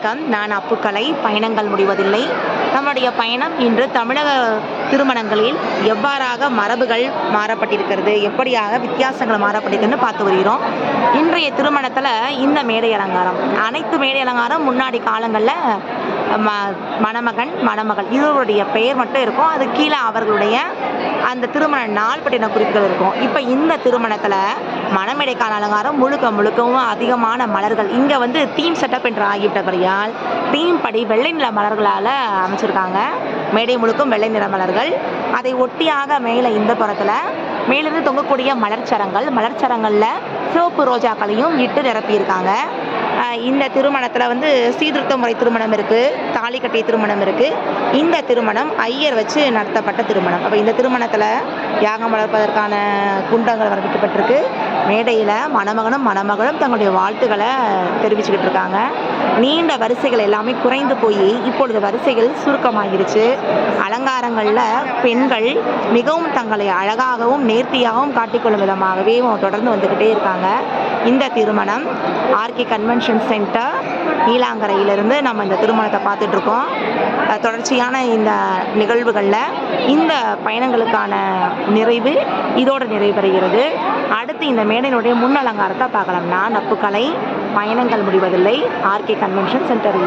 வணக்கம் நான் அப்புக்கலை பயணங்கள் முடிவதில்லை. நம்முடைய பயணம் இன்று தமிழக திருமணங்களில் எவ்வாறாக மரபுகள் மாறப்பட்டிருக்கிறது எப்படியாக வித்தியாசங்கள் மாறப்பட்டிருக்குன்னு பார்த்து வருகிறோம். இன்றைய திருமணத்தில் இந்த மேடை அலங்காரம் அனைத்து மேடை அலங்காரம் முன்னாடி காலங்களில் ம மணமகன் மணமகள். இருவருடைய பெயர் மட்டும் இருக்கும். அது கீழே அவர்களுடைய அந்த திருமண நாள் பற்றின குறிப்புகள் இருக்கும். இப்போ இந்த திருமணத்தில் மணமேடைக்கான அலங்காரம் முழுக்க முழுக்கவும் அதிகமான மலர்கள். இங்கே வந்து தீம் செட்டப் என்று ஆகிவிட்டபடியால் தீம் படி வெள்ளை நிற மலர்களால் அமைச்சிருக்காங்க. மேடை முழுக்கும் வெள்ளை நிற மலர்கள். அதை ஒட்டியாக மேலே இந்த புறத்தில் மேலிருந்து தொங்கக்கூடிய மலர்ச்சரங்கள். மலர்ச்சரங்களில் சிவப்பு ரோஜாக்களையும் இட்டு நிரப்பியிருக்காங்க. இந்த திருமணத்தில் வந்து சீர்திருத்த முறை திருமணம் இருக்குது தாலி கட்டிய திருமணம் இருக்குது இந்த திருமணம் ஐயர் வச்சு நடத்தப்பட்ட திருமணம். அப்போ இந்த திருமணத்தில் யாகம் வளர்ப்பதற்கான குண்டங்கள் வர்ணிக்கப்பட்டிருக்கு மேடையில் மணமகனும் மணமகளும் தங்களுடைய வாழ்த்துக்களை தெரிவிச்சுக்கிட்டு இருக்காங்க. நீண்ட வரிசைகள் எல்லாமே குறைந்து போய் இப்பொழுது வரிசைகள் சுருக்கமாகிருச்சு அலங்காரங்களில் பெண்கள் மிகவும் தங்களை அழகாகவும் நேர்த்தியாகவும் காட்டிக்கொள்ளும் விதமாகவே தொடர்ந்து வந்துக்கிட்டே இருக்காங்க. இந்த திருமணம் ஆர்கே கன்வென்ஷன் சென்டர் நீலாங்கரையிலிருந்து நம்ம இந்த திருமணத்தை போயிட்டுருக்கோம் தொடர்ச்சியான இந்த நிகழ்வுகளில் இந்த பயணங்களுக்கான நிறைவு இதோடு நிறைவடைகிறது. அடுத்து இந்த மேடையினுடைய முன் அலங்காரத்தை பார்க்கலாம். நான் நப்புக்கலை பயணங்கள் முடிவதில்லை. ஆர்கே கன்வென்ஷன் சென்டரில்